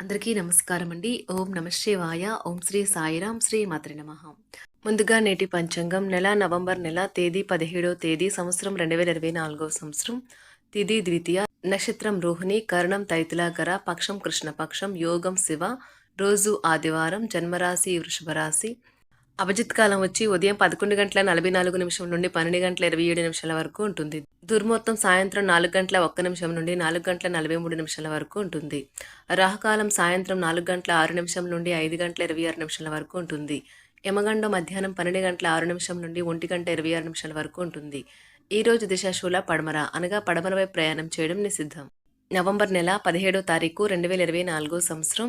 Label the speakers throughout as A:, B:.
A: అందరికీ నమస్కారం అండి ఓం నమ శివాయ. ఓం శ్రీ సాయిరాం శ్రీ మాత్రి నమ. ముందుగా నేటి పంచాంగం నెల నవంబర్ నెల తేదీ పదిహేడో తేదీ సంవత్సరం రెండు వేల ఇరవై నాలుగో సంవత్సరం. తిది ద్వితీయ నక్షత్రం రోహిణి కరణం తైతులాకర పక్షం కృష్ణపక్షం యోగం శివ. రోజు ఆదివారం జన్మరాశి వృషభరాశి. రాశి అభిజిత్ కాలం వచ్చి ఉదయం పదకొండు గంటల నలభై నాలుగు నిమిషం నుండి పన్నెండు గంటల ఇరవై ఏడు నిమిషాల వరకు ఉంటుంది. దుర్మొత్తం సాయంత్రం నాలుగు గంటల ఒక్క నిమిషం నుండి నాలుగు గంటల నలభై మూడు నిమిషాల వరకు ఉంటుంది. రాహుకాలం సాయంత్రం నాలుగు గంటల ఆరు నిమిషం నుండి ఐదు గంటల ఇరవై ఆరు నిమిషాల వరకు ఉంటుంది. యమగండం మధ్యాహ్నం పన్నెండు గంటల ఆరు నిమిషం నుండి ఒంటి గంట ఇరవై ఆరు నిమిషాల వరకు ఉంటుంది. ఈ రోజు దిశాశూల పడమర అనగా పడమరపై ప్రయాణం చేయడం నిషిద్ధం. నవంబర్ నెల పదిహేడో తారీఖు రెండు వేల ఇరవై నాలుగో సంవత్సరం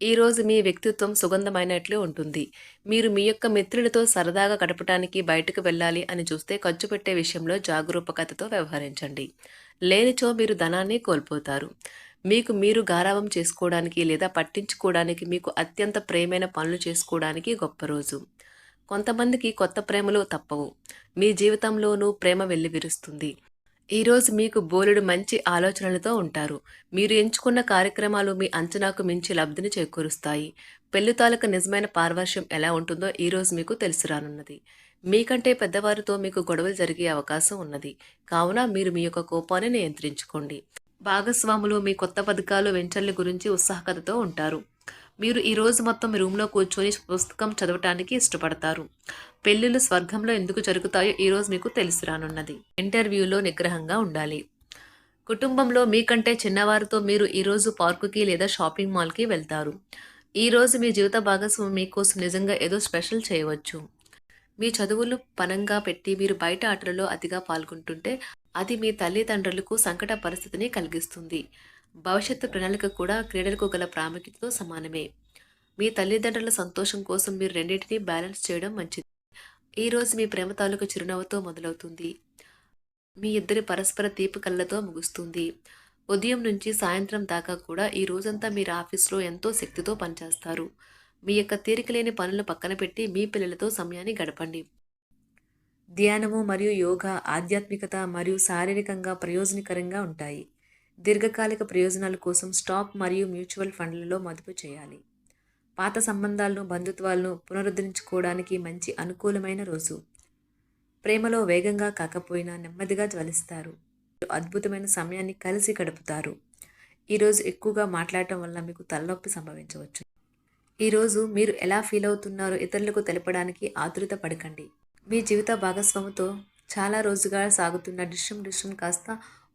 A: ఈరోజు మీ వ్యక్తిత్వం సుగంధమైనట్లు ఉంటుంది. మీరు మీ యొక్క మిత్రులతో సరదాగా గడపటానికి బయటకు వెళ్ళాలి అని చూస్తే ఖర్చు పెట్టే విషయంలో జాగరూకతతో వ్యవహరించండి. లేనిచో మీరు ధనాన్ని కోల్పోతారు. మీకు మీరు గారావం చేసుకోవడానికి లేదా పట్టించుకోవడానికి మీకు అత్యంత ప్రేమైన పనులు చేసుకోవడానికి గొప్ప రోజు. కొంతమందికి కొత్త ప్రేమలు తప్పవు. మీ జీవితంలోనూ ప్రేమ వెళ్ళి విరుస్తుంది ఈరోజు మీకు బోలెడు మంచి ఆలోచనలతో ఉంటారు. మీరు ఎంచుకున్న కార్యక్రమాలు మీ అంచనాకు మించి లబ్ధిని చేకూరుస్తాయి. పెళ్ళి తాలూకు నిజమైన పార్వర్ష్యం ఎలా ఉంటుందో ఈరోజు మీకు తెలిసి రానున్నది. మీకంటే పెద్దవారితో మీకు గొడవలు జరిగే అవకాశం ఉన్నది. కావున మీరు మీ యొక్క కోపాన్ని నియంత్రించుకోండి. భాగస్వాములు మీ కొత్త పథకాలు వెంచర్ల గురించి ఉత్సాహకతతో ఉంటారు. మీరు ఈ రోజు మొత్తం రూమ్లో కూర్చొని పుస్తకం చదవటానికి ఇష్టపడతారు. పెళ్ళిళ్ళు స్వర్గంలో ఎందుకు జరుగుతాయో ఈరోజు మీకు తెలిసి రానున్నది. ఇంటర్వ్యూలో నిగ్రహంగా ఉండాలి. కుటుంబంలో మీకంటే చిన్నవారితో మీరు ఈరోజు పార్కుకి లేదా షాపింగ్ మాల్కి వెళ్తారు. ఈరోజు మీ జీవిత భాగస్వామి మీకోసం నిజంగా ఏదో స్పెషల్ చేయవచ్చు. మీ చదువులు పనంగా పెట్టి మీరు బయట ఆటలలో అతిగా పాల్గొంటుంటే అది మీ తల్లిదండ్రులకు సంకట పరిస్థితిని కలిగిస్తుంది. భవిష్యత్తు ప్రణాళిక కూడా క్రీడలకు గల ప్రాముఖ్యతతో సమానమే. మీ తల్లిదండ్రుల సంతోషం కోసం మీరు రెండింటినీ బ్యాలెన్స్ చేయడం మంచిది. ఈ రోజు మీ ప్రేమ తాలూకు చిరునవ్వుతో మొదలవుతుంది. మీ ఇద్దరి పరస్పర తీపి కళ్ళతో ముగుస్తుంది. ఉదయం నుంచి సాయంత్రం దాకా కూడా ఈ రోజంతా మీరు ఆఫీస్లో ఎంతో శక్తితో పనిచేస్తారు. మీ యొక్క తీరిక లేని పనులు పక్కన పెట్టి మీ పిల్లలతో సమయాన్ని గడపండి. ధ్యానము మరియు యోగా ఆధ్యాత్మికత మరియు శారీరకంగా ప్రయోజనకరంగా ఉంటాయి. దీర్ఘకాలిక ప్రయోజనాల కోసం స్టాక్ మరియు మ్యూచువల్ ఫండ్లలో మదుపు చేయాలి. పాత సంబంధాలను బంధుత్వాలను పునరుద్ధరించుకోవడానికి మంచి అనుకూలమైన రోజు. ప్రేమలో వేగంగా కాకపోయినా నెమ్మదిగా జ్వలిస్తారు. అద్భుతమైన సమయాన్ని కలిసి గడుపుతారు. ఈరోజు ఎక్కువగా మాట్లాడటం వల్ల మీకు తలనొప్పి సంభవించవచ్చు. ఈరోజు మీరు ఎలా ఫీల్ అవుతున్నారో ఇతరులకు తెలపడానికి ఆతురత పడకండి. మీ జీవిత భాగస్వామితో చాలా రోజుగా సాగుతున్న డిష్యం డిష్యం కాస్త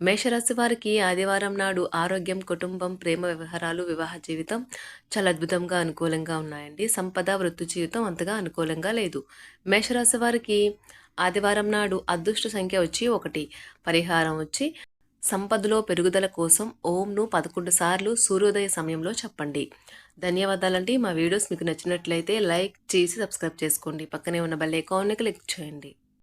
A: మేషరాశి వారికి ఆదివారం నాడు ఆరోగ్యం కుటుంబం ప్రేమ వ్యవహారాలు వివాహ జీవితం చాలా అద్భుతంగా అనుకూలంగా ఉన్నాయండి. సంపద వృత్తి జీవితం అంతగా అనుకూలంగా లేదు. మేషరాశి వారికి ఆదివారం నాడు అదృష్ట సంఖ్య వచ్చి ఒకటి. పరిహారం వచ్చి సంపదలో పెరుగుదల కోసం ఓంను పదకొండు సార్లు సూర్యోదయ సమయంలో చెప్పండి. ధన్యవాదాలండి. మా వీడియోస్ మీకు నచ్చినట్లయితే లైక్ చేసి సబ్స్క్రైబ్ చేసుకోండి. పక్కనే ఉన్న బెల్ ఐకాన్ని క్లిక్ చేయండి.